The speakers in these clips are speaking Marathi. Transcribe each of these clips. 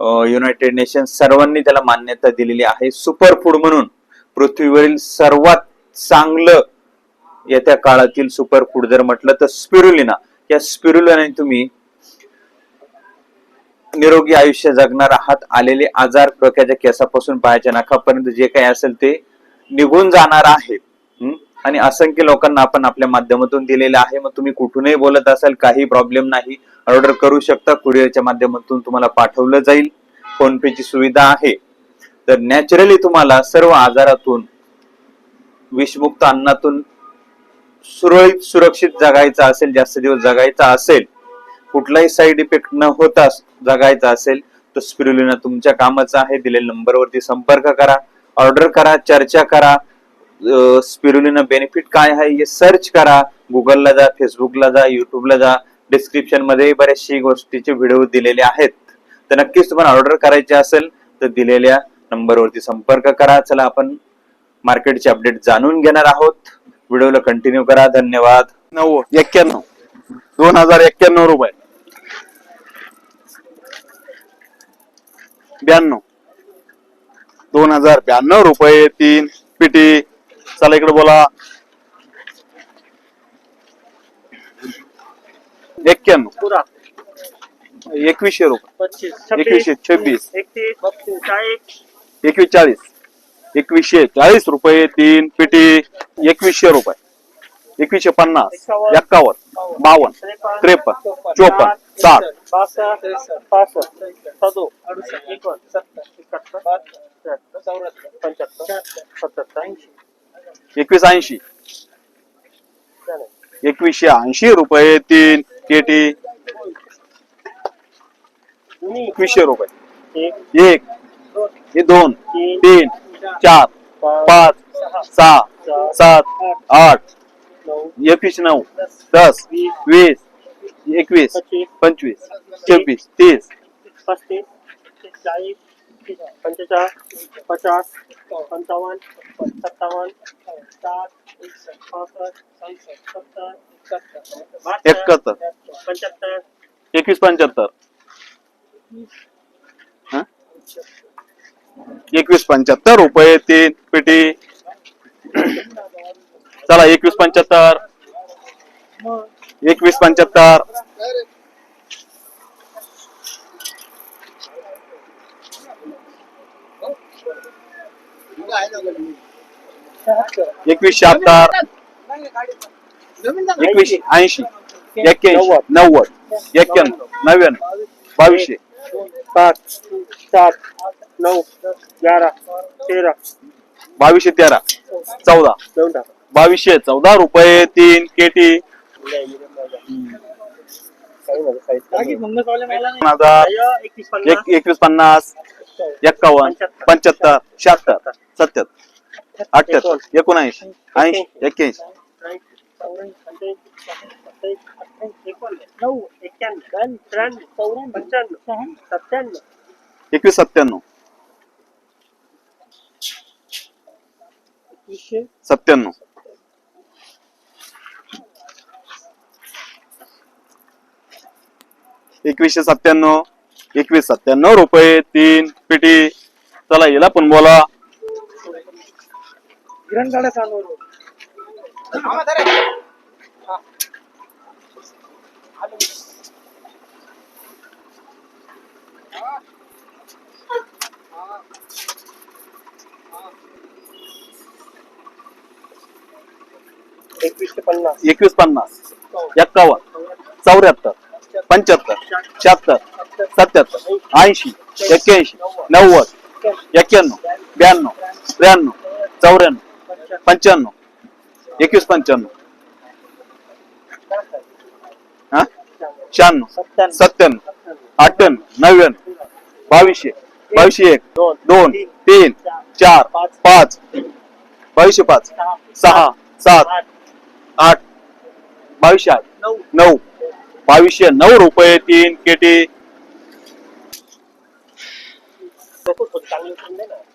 United Nation सर्वांनी त्याला मान्यता दिलेली आहे. सुपर फूड म्हणून पृथ्वीवरील सर्वात चांगलं येत्या काळातील सुपर फूड जर म्हटलं तर स्पिरुलिना या स्पिरुलिनाने तुम्ही निरोगी आयुष्य जगणार आहात. आलेले आजार डोक्याच्या केसापासून पायाच्या नाकापर्यंत जे काही असेल ते निघून जाणार आहे. आणि असंख्य लोकांना आपण आपल्या माध्यमातून दिलेलं आहे. मग तुम्ही कुठूनही बोलत असाल काही प्रॉब्लेम नाही. ऑर्डर करू शकता. कुरिअरच्या माध्यमातून तुम्हाला पाठवलं जाईल. फोन पेची सुविधा आहे. तर नॅचरली तुम्हाला सर्व आजारातून विषमुक्त अन्नातून सुरळीत सुरक्षित जगायचं असेल जास्त दिवस जगायचा असेल कुठलाही साईड इफेक्ट न होता जगायचा असेल तर स्पिरुलिना तुमच्या कामाचं आहे. दिलेल्या नंबरवरती संपर्क करा. ऑर्डर करा. चर्चा करा. स्पिरुलिना बेनिफिट काय आहे हे सर्च करा. गुगलला जा फेसबुकला जा युट्यूबला जा. डिस्क्रिप्शनमध्ये बऱ्याचशा गोष्टीचे व्हिडिओ दिलेले आहेत. तर नक्कीच तुम्हाला ऑर्डर करायचे असेल तर दिलेल्या नंबरवरती संपर्क करा. चला आपण मार्केटचे अपडेट जाणून घेणार आहोत. व्हिडिओला कंटिन्यू करा. धन्यवाद. नऊ एक्क्याण्णव. दोन हजार एक्क्याण्णव रुपये. ब्याण्णव. दोन हजार ब्याण्णव रुपये तीन पिटी. चला इकडे बोला. एक्क्याण्णव पुरा. एकवीसशे रुपये. पच्चीस. एकवीसशे छब्बीस. एकवीस चाळीस. एकवीसशे चाळीस रुपये तीन पिटी एकवीसशे रुपये. एकवीसशे पन्नास एक्कावन्न बावन्न त्रेपन्न चोपन्न साठ. पंच्याहत्तर एकवीस ऐंशी. एकवीसशे ऐंशी रुपये तीन केटी. एकवीसशे रुपये. एक. हे दोन. तीन. चार. पाच. सहा. सात. आठ. एकवीस नऊ. दस. वीस. एकवीस. पंचवीस. छव्वीस तीस. पस्तीस चाळीस पंचेचाळीस पचास पंचावन्न सत्तावन्न साठ पासष्ट सत्तर एकाहत्तर. पंच्याहत्तर एकवीस पंच्याहत्तर. एकवीस पंच्याहत्तर. रुपये तीन पेटी. चला एकवीस पंच्याहत्तर. एकवीस पंच्याहत्तर. एकवीस शहात्तर एकवीस ऐंशी. एक्क्याऐंशी नव्वद. एक्क्याण्णव नव्याण्णव. बावीसशे. पाच सात नऊ ग्यारह तेरह बावीसशे तेरा. चौदा. बावीसशे चौदा रुपये तीन केटी. हजार. एकवीस पन्नास. एक्कावन्न पंच्याहत्तर. शहात्तर. सत्याहत्तर. अठ्याहत्तर एकोणऐंशी. ऐंशी. एक्क्याऐंशी. एकवीस सत्त्याण्णव. सत्त्याण्णव. एकवीसशे सत्त्याण्णव. एकवीस सत्त्याण्णव रुपये तीन पेटी. चला हिला पण बोला. किरण गाड्या चालू पन्नास. एकवीस पन्नास. एक्कावन्न. चौऱ्याहत्तर. पंच्याहत्तर. शहात्तर. सत्याहत्तर. ऐंशी. एक्क्याऐंशी. नव्वद. एक्क्याण्णव. ब्याण्णव. त्र्याण्णव. चौऱ्याण्णव. पंच्याण्णव. एकवीस पंच्याण्णव. हा? शहाण्णव. सत्त्याण्णव. अठ्ठ्याण्णव. नव्याण्णव. बावीसशे. बावीसशे एक. दोन. तीन. चार. पाच. बावीसशे पाच. सहा. सात. आठ. बावीसशे आठ. नऊ. नऊ. बावीसशे नऊ रुपये तीन केटी.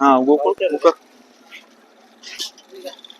हा गोकुळ गोकुळ. भारत काटा मालेगाव चलो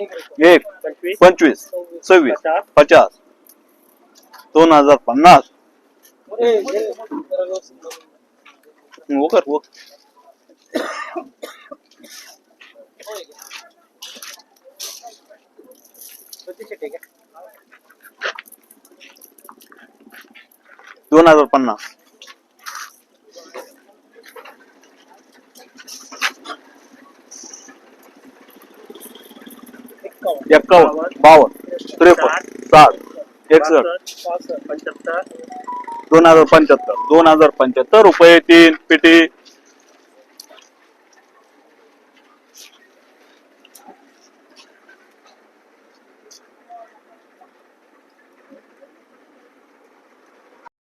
एक पंचवीस सव्वीस पचास दोन हजार पन्नास. वो कर वो दोन हजार पन्नास. एक्कावन्न बावन्न त्रेपन्न साठ एकसष्ट पंच्याहत्तर. दोन हजार पंच्याहत्तर दोन हजार पंच्याहत्तर रुपये तीन पेटी.